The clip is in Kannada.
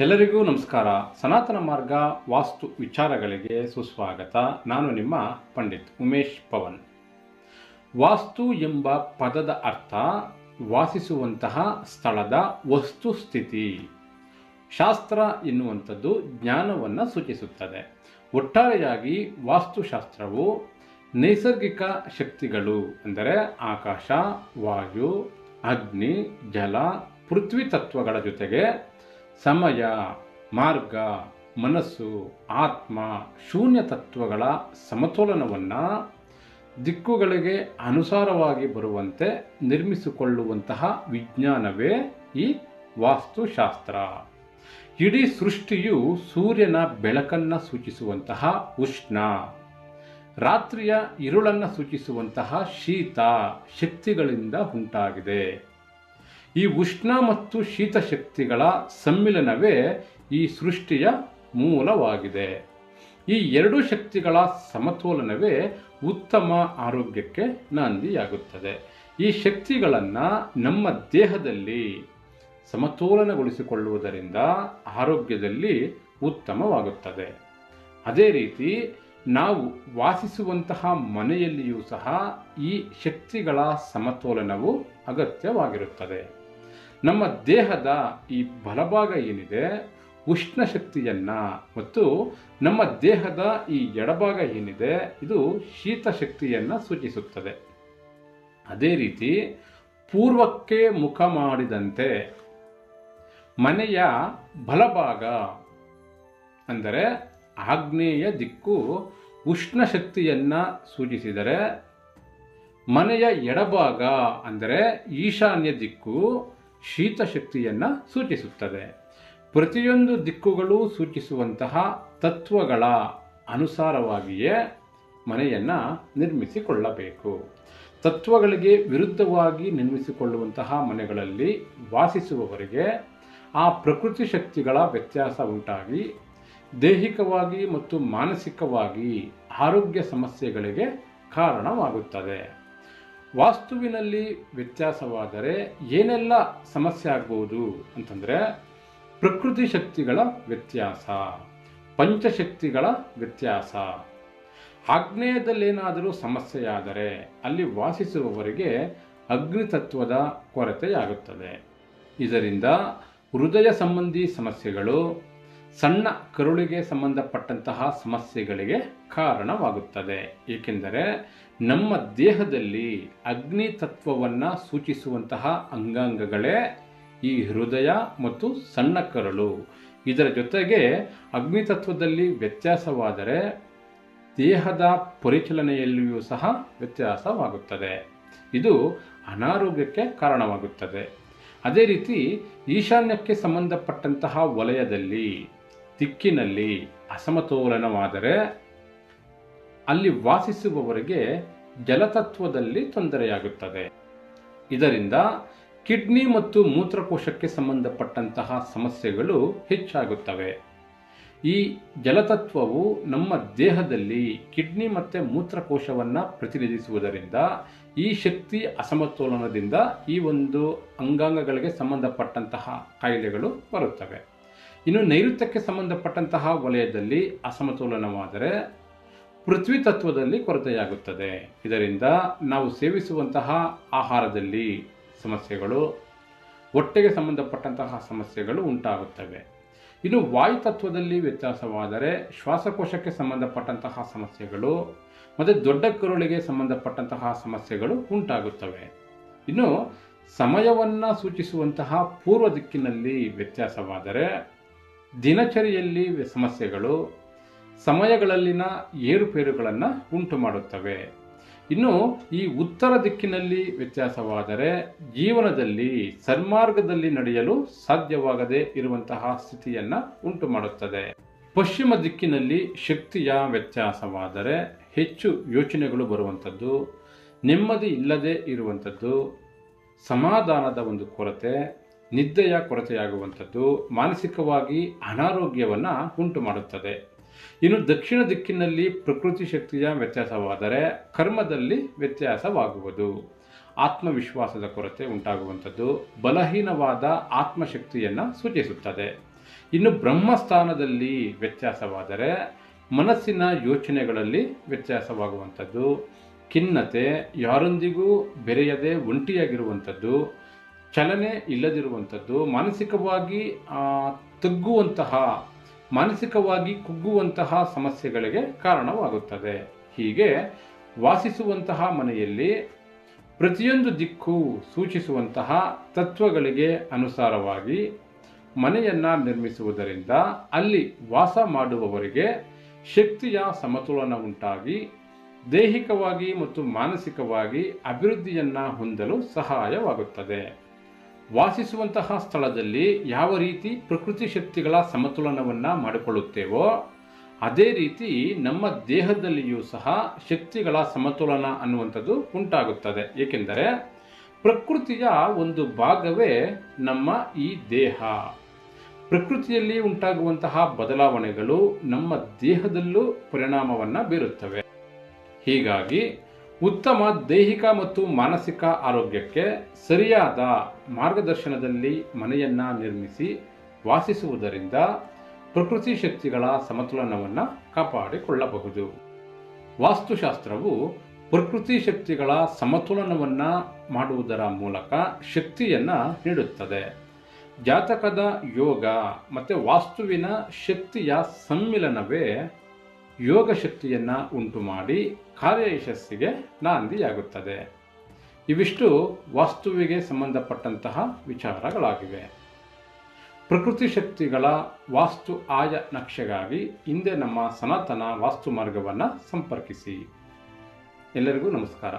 ಎಲ್ಲರಿಗೂ ನಮಸ್ಕಾರ. ಸನಾತನ ಮಾರ್ಗ ವಾಸ್ತು ವಿಚಾರಗಳಿಗೆ ಸುಸ್ವಾಗತ. ನಾನು ನಿಮ್ಮ ಪಂಡಿತ್ ಉಮೇಶ್ ಪವನ್. ವಾಸ್ತು ಎಂಬ ಪದದ ಅರ್ಥ ವಾಸಿಸುವಂತಹ ಸ್ಥಳದ ವಸ್ತುಸ್ಥಿತಿ ಶಾಸ್ತ್ರ ಎನ್ನುವಂಥದ್ದು ಜ್ಞಾನವನ್ನು ಸೂಚಿಸುತ್ತದೆ. ಒಟ್ಟಾರೆಯಾಗಿ ವಾಸ್ತುಶಾಸ್ತ್ರವು ನೈಸರ್ಗಿಕ ಶಕ್ತಿಗಳು ಅಂದರೆ ಆಕಾಶ, ವಾಯು, ಅಗ್ನಿ, ಜಲ, ಪೃಥ್ವಿ ತತ್ವಗಳ ಜೊತೆಗೆ ಸಮಯ, ಮಾರ್ಗ, ಮನಸ್ಸು, ಆತ್ಮ, ಶೂನ್ಯ ತತ್ವಗಳ ಸಮತೋಲನವನ್ನು ದಿಕ್ಕುಗಳಿಗೆ ಅನುಸಾರವಾಗಿ ಬರುವಂತೆ ನಿರ್ಮಿಸಿಕೊಳ್ಳುವಂತಹ ವಿಜ್ಞಾನವೇ ಈ ವಾಸ್ತುಶಾಸ್ತ್ರ. ಇಡೀ ಸೃಷ್ಟಿಯು ಸೂರ್ಯನ ಬೆಳಕನ್ನು ಸೂಚಿಸುವಂತಹ ಉಷ್ಣ, ರಾತ್ರಿಯ ಇರುಳನ್ನು ಸೂಚಿಸುವಂತಹ ಶೀತ, ಶಕ್ತಿಗಳಿಂದ ಉಂಟಾಗಿದೆ. ಈ ಉಷ್ಣ ಮತ್ತು ಶೀತ ಶಕ್ತಿಗಳ ಸಮ್ಮಿಲನವೇ ಈ ಸೃಷ್ಟಿಯ ಮೂಲವಾಗಿದೆ. ಈ ಎರಡು ಶಕ್ತಿಗಳ ಸಮತೋಲನವೇ ಉತ್ತಮ ಆರೋಗ್ಯಕ್ಕೆ ನಾಂದಿಯಾಗುತ್ತದೆ. ಈ ಶಕ್ತಿಗಳನ್ನು ನಮ್ಮ ದೇಹದಲ್ಲಿ ಸಮತೋಲನಗೊಳಿಸಿಕೊಳ್ಳುವುದರಿಂದ ಆರೋಗ್ಯದಲ್ಲಿ ಉತ್ತಮವಾಗುತ್ತದೆ. ಅದೇ ರೀತಿ ನಾವು ವಾಸಿಸುವಂತಹ ಮನೆಯಲ್ಲಿಯೂ ಸಹ ಈ ಶಕ್ತಿಗಳ ಸಮತೋಲನವು ಅಗತ್ಯವಾಗಿರುತ್ತದೆ. ನಮ್ಮ ದೇಹದ ಈ ಬಲಭಾಗ ಏನಿದೆ, ಉಷ್ಣ ಶಕ್ತಿಯನ್ನ ಮತ್ತು ನಮ್ಮ ದೇಹದ ಈ ಎಡಭಾಗ ಏನಿದೆ, ಇದು ಶೀತ ಶಕ್ತಿಯನ್ನ ಸೂಚಿಸುತ್ತದೆ. ಅದೇ ರೀತಿ ಪೂರ್ವಕ್ಕೆ ಮುಖ ಮಾಡಿದಂತೆ ಮನೆಯ ಬಲಭಾಗ ಅಂದರೆ ಆಗ್ನೇಯ ದಿಕ್ಕು ಉಷ್ಣ ಶಕ್ತಿಯನ್ನು ಸೂಚಿಸಿದರೆ, ಮನೆಯ ಎಡಭಾಗ ಅಂದರೆ ಈಶಾನ್ಯ ದಿಕ್ಕು ಶೀತ ಶಕ್ತಿಯನ್ನು ಸೂಚಿಸುತ್ತದೆ. ಪ್ರತಿಯೊಂದು ದಿಕ್ಕುಗಳು ಸೂಚಿಸುವಂತಹ ತತ್ವಗಳ ಅನುಸಾರವಾಗಿಯೇ ಮನೆಯನ್ನು ನಿರ್ಮಿಸಿಕೊಳ್ಳಬೇಕು. ತತ್ವಗಳಿಗೆ ವಿರುದ್ಧವಾಗಿ ನಿರ್ಮಿಸಿಕೊಳ್ಳುವಂತಹ ಮನೆಗಳಲ್ಲಿ ವಾಸಿಸುವವರಿಗೆ ಆ ಪ್ರಕೃತಿ ಶಕ್ತಿಗಳ ವ್ಯತ್ಯಾಸ ಉಂಟಾಗಿ, ದೈಹಿಕವಾಗಿ ಮತ್ತು ಮಾನಸಿಕವಾಗಿ ಆರೋಗ್ಯ ಸಮಸ್ಯೆಗಳಿಗೆ ಕಾರಣವಾಗುತ್ತದೆ. ವಾಸ್ತುವಿನಲ್ಲಿ ವ್ಯತ್ಯಾಸವಾದರೆ ಏನೆಲ್ಲ ಸಮಸ್ಯೆ ಆಗ್ಬೋದು ಅಂತಂದರೆ ಪ್ರಕೃತಿ ಶಕ್ತಿಗಳ ವ್ಯತ್ಯಾಸ, ಪಂಚಶಕ್ತಿಗಳ ವ್ಯತ್ಯಾಸ. ಆಗ್ನೇಯದಲ್ಲೇನಾದರೂ ಸಮಸ್ಯೆಯಾದರೆ ಅಲ್ಲಿ ವಾಸಿಸುವವರಿಗೆ ಅಗ್ನಿತತ್ವದ ಕೊರತೆಯಾಗುತ್ತದೆ. ಇದರಿಂದ ಹೃದಯ ಸಂಬಂಧಿ ಸಮಸ್ಯೆಗಳು ಸಣ್ಣ ಕರುಳಿಗೆ ಸಂಬಂಧಪಟ್ಟಂತಹ ಸಮಸ್ಯೆಗಳಿಗೆ ಕಾರಣವಾಗುತ್ತದೆ. ಏಕೆಂದರೆ ನಮ್ಮ ದೇಹದಲ್ಲಿ ಅಗ್ನಿ ತತ್ವವನ್ನು ಸೂಚಿಸುವಂತಹ ಅಂಗಾಂಗಗಳೇ ಈ ಹೃದಯ ಮತ್ತು ಸಣ್ಣ ಕರುಳು. ಇದರ ಜೊತೆಗೆ ಅಗ್ನಿ ತತ್ವದಲ್ಲಿ ವ್ಯತ್ಯಾಸವಾದರೆ ದೇಹದ ಪರಿಚಲನೆಯಲ್ಲಿಯೂ ಸಹ ವ್ಯತ್ಯಾಸವಾಗುತ್ತದೆ. ಇದು ಅನಾರೋಗ್ಯಕ್ಕೆ ಕಾರಣವಾಗುತ್ತದೆ. ಅದೇ ರೀತಿ ಈಶಾನ್ಯಕ್ಕೆ ಸಂಬಂಧಪಟ್ಟಂತಹ ವಲಯದಲ್ಲಿ ದಿಕ್ಕಿನಲ್ಲಿ ಅಸಮತೋಲನವಾದರೆ ಅಲ್ಲಿ ವಾಸಿಸುವವರಿಗೆ ಜಲತತ್ವದಲ್ಲಿ ತೊಂದರೆಯಾಗುತ್ತದೆ. ಇದರಿಂದ ಕಿಡ್ನಿ ಮತ್ತು ಮೂತ್ರಕೋಶಕ್ಕೆ ಸಂಬಂಧಪಟ್ಟಂತಹ ಸಮಸ್ಯೆಗಳು ಹೆಚ್ಚಾಗುತ್ತವೆ. ಈ ಜಲತತ್ವವು ನಮ್ಮ ದೇಹದಲ್ಲಿ ಕಿಡ್ನಿ ಮತ್ತು ಮೂತ್ರಕೋಶವನ್ನು ಪ್ರತಿನಿಧಿಸುವುದರಿಂದ ಈ ಶಕ್ತಿ ಅಸಮತೋಲನದಿಂದ ಈ ಒಂದು ಅಂಗಾಂಗಗಳಿಗೆ ಸಂಬಂಧಪಟ್ಟಂತಹ ಕಾಯಿಲೆಗಳು ಬರುತ್ತವೆ. ಇನ್ನು ನೈಋತ್ಯಕ್ಕೆ ಸಂಬಂಧಪಟ್ಟಂತಹ ವಲಯದಲ್ಲಿ ಅಸಮತೋಲನವಾದರೆ ಪೃಥ್ವಿ ತತ್ವದಲ್ಲಿ ಕೊರತೆಯಾಗುತ್ತದೆ. ಇದರಿಂದ ನಾವು ಸೇವಿಸುವಂತಹ ಆಹಾರದಲ್ಲಿ ಸಮಸ್ಯೆಗಳು, ಹೊಟ್ಟೆಗೆ ಸಂಬಂಧಪಟ್ಟಂತಹ ಸಮಸ್ಯೆಗಳು ಉಂಟಾಗುತ್ತವೆ. ಇನ್ನು ವಾಯು ತತ್ವದಲ್ಲಿ ವ್ಯತ್ಯಾಸವಾದರೆ ಶ್ವಾಸಕೋಶಕ್ಕೆ ಸಂಬಂಧಪಟ್ಟಂತಹ ಸಮಸ್ಯೆಗಳು ಮತ್ತು ದೊಡ್ಡ ಕರುಳಿಗೆ ಸಂಬಂಧಪಟ್ಟಂತಹ ಸಮಸ್ಯೆಗಳು ಉಂಟಾಗುತ್ತವೆ. ಇನ್ನು ಸಮಯವನ್ನು ಸೂಚಿಸುವಂತಹ ಪೂರ್ವ ದಿಕ್ಕಿನಲ್ಲಿ ವ್ಯತ್ಯಾಸವಾದರೆ ದಿನಚರಿಯಲ್ಲಿ ಸಮಸ್ಯೆಗಳು ಸಮಯಗಳಲ್ಲಿನ ಏರುಪೇರುಗಳನ್ನು ಉಂಟು ಮಾಡುತ್ತವೆ. ಇನ್ನು ಈ ಉತ್ತರ ದಿಕ್ಕಿನಲ್ಲಿ ವ್ಯತ್ಯಾಸವಾದರೆ ಜೀವನದಲ್ಲಿ ಸನ್ಮಾರ್ಗದಲ್ಲಿ ನಡೆಯಲು ಸಾಧ್ಯವಾಗದೇ ಇರುವಂತಹ ಸ್ಥಿತಿಯನ್ನು ಉಂಟು ಮಾಡುತ್ತದೆ. ಪಶ್ಚಿಮ ದಿಕ್ಕಿನಲ್ಲಿ ಶಕ್ತಿಯ ವ್ಯತ್ಯಾಸವಾದರೆ ಹೆಚ್ಚು ಯೋಚನೆಗಳು ಬರುವಂಥದ್ದು, ನೆಮ್ಮದಿ ಇಲ್ಲದೆ ಇರುವಂಥದ್ದು, ಸಮಾಧಾನದ ಒಂದು ಕೊರತೆ ನಿದ್ದೆಯ ಕೊರತೆಯಾಗುವಂಥದ್ದು ಮಾನಸಿಕವಾಗಿ ಅನಾರೋಗ್ಯವನ್ನು ಉಂಟು ಮಾಡುತ್ತದೆ ಇನ್ನು ದಕ್ಷಿಣ ದಿಕ್ಕಿನಲ್ಲಿ ಪ್ರಕೃತಿ ಶಕ್ತಿಯ ವ್ಯತ್ಯಾಸವಾದರೆ ಕರ್ಮದಲ್ಲಿ ವ್ಯತ್ಯಾಸವಾಗುವುದು. ಆತ್ಮವಿಶ್ವಾಸದ ಕೊರತೆ ಉಂಟಾಗುವಂಥದ್ದು ಬಲಹೀನವಾದ ಆತ್ಮಶಕ್ತಿಯನ್ನು ಸೂಚಿಸುತ್ತದೆ ಇನ್ನು ಬ್ರಹ್ಮಸ್ಥಾನದಲ್ಲಿ ವ್ಯತ್ಯಾಸವಾದರೆ ಮನಸ್ಸಿನ ಯೋಚನೆಗಳಲ್ಲಿ ವ್ಯತ್ಯಾಸವಾಗುವಂಥದ್ದು. ಖಿನ್ನತೆ ಯಾರೊಂದಿಗೂ ಬೆರೆಯದೆ ಒಂಟಿಯಾಗಿರುವಂಥದ್ದು. ಚಲನೆ ಇಲ್ಲದಿರುವಂಥದ್ದು, ಮಾನಸಿಕವಾಗಿ ತಗ್ಗುವಂತಹ ಮಾನಸಿಕವಾಗಿ ಕುಗ್ಗುವಂತಹ ಸಮಸ್ಯೆಗಳಿಗೆ ಕಾರಣವಾಗುತ್ತದೆ. ಹೀಗೆ ವಾಸಿಸುವಂತಹ ಮನೆಯಲ್ಲಿ ಪ್ರತಿಯೊಂದು ದಿಕ್ಕು ಸೂಚಿಸುವಂತಹ ತತ್ವಗಳಿಗೆ ಅನುಸಾರವಾಗಿ ಮನೆಯನ್ನು ನಿರ್ಮಿಸುವುದರಿಂದ ಅಲ್ಲಿ ವಾಸ ಮಾಡುವವರಿಗೆ ಶಕ್ತಿಯ ಸಮತೋಲನ ಉಂಟಾಗಿ, ದೈಹಿಕವಾಗಿ ಮತ್ತು ಮಾನಸಿಕವಾಗಿ ಅಭಿವೃದ್ಧಿಯನ್ನು ಹೊಂದಲು ಸಹಾಯವಾಗುತ್ತದೆ. ವಾಸಿಸುವಂತಹ ಸ್ಥಳದಲ್ಲಿ ಯಾವ ರೀತಿ ಪ್ರಕೃತಿ ಶಕ್ತಿಗಳ ಸಮತೋಲನವನ್ನು ಮಾಡಿಕೊಳ್ಳುತ್ತೇವೋ, ಅದೇ ರೀತಿ ನಮ್ಮ ದೇಹದಲ್ಲಿಯೂ ಸಹ ಶಕ್ತಿಗಳ ಸಮತೋಲನ ಅನ್ನುವಂಥದ್ದು ಉಂಟಾಗುತ್ತದೆ. ಏಕೆಂದರೆ ಪ್ರಕೃತಿಯ ಒಂದು ಭಾಗವೇ ನಮ್ಮ ಈ ದೇಹ. ಪ್ರಕೃತಿಯಲ್ಲಿ ಉಂಟಾಗುವಂತಹ ಬದಲಾವಣೆಗಳು ನಮ್ಮ ದೇಹದಲ್ಲೂ ಪರಿಣಾಮವನ್ನು ಬೀರುತ್ತವೆ. ಹೀಗಾಗಿ ಉತ್ತಮ ದೈಹಿಕ ಮತ್ತು ಮಾನಸಿಕ ಆರೋಗ್ಯಕ್ಕೆ ಸರಿಯಾದ ಮಾರ್ಗದರ್ಶನದಲ್ಲಿ ಮನೆಯನ್ನು ನಿರ್ಮಿಸಿ ವಾಸಿಸುವುದರಿಂದ ಪ್ರಕೃತಿ ಶಕ್ತಿಗಳ ಸಮತೋಲನವನ್ನು ಕಾಪಾಡಿಕೊಳ್ಳಬಹುದು. ವಾಸ್ತುಶಾಸ್ತ್ರವು ಪ್ರಕೃತಿ ಶಕ್ತಿಗಳ ಸಮತೋಲನವನ್ನು ಮಾಡುವುದರ ಮೂಲಕ ಶಕ್ತಿಯನ್ನು ನೀಡುತ್ತದೆ. ಜಾತಕದ ಯೋಗ ಮತ್ತು ವಾಸ್ತುವಿನ ಶಕ್ತಿಯ ಸಮ್ಮಿಲನವೇ ಯೋಗ ಶಕ್ತಿಯನ್ನು ಉಂಟು ಮಾಡಿ ಕಾರ್ಯ ಯಶಸ್ಸಿಗೆ ನಾಂದಿಯಾಗುತ್ತದೆ. ಇವಿಷ್ಟು ವಾಸ್ತುವಿಗೆ ಸಂಬಂಧಪಟ್ಟಂತಹ ವಿಚಾರಗಳಾಗಿವೆ. ಪ್ರಕೃತಿ ಶಕ್ತಿಗಳ ವಾಸ್ತು ಆಯ ನಕ್ಷೆಗಾಗಿ ಹಿಂದೆ ನಮ್ಮ ಸನಾತನ ವಾಸ್ತು ಮಾರ್ಗವನ್ನು ಸಂಪರ್ಕಿಸಿ. ಎಲ್ಲರಿಗೂ ನಮಸ್ಕಾರ.